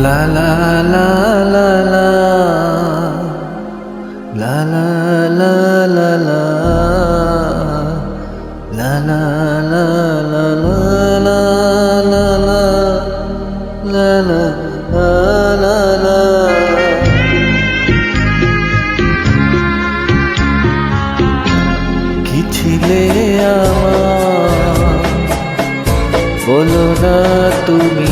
লা লা লা লা লা লা লা লা লা লা লা লা ছিলে আমার বলো না তুমি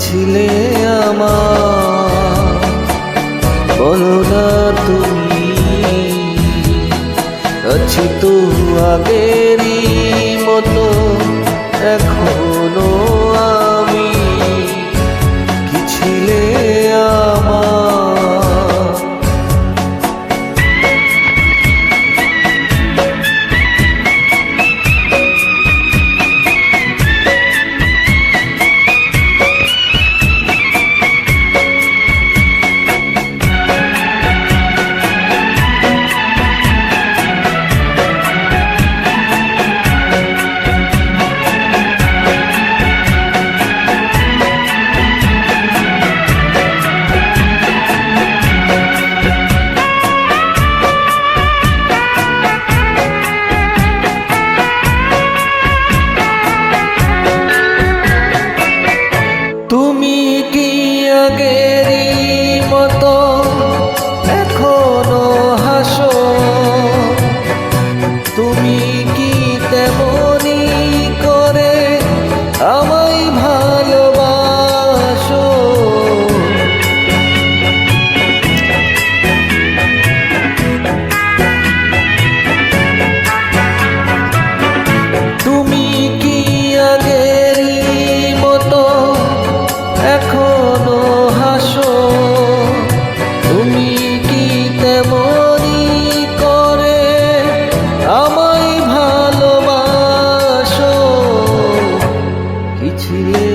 ছিলে আমার। না তুমি আছি তো আগেরই মতো এখনও see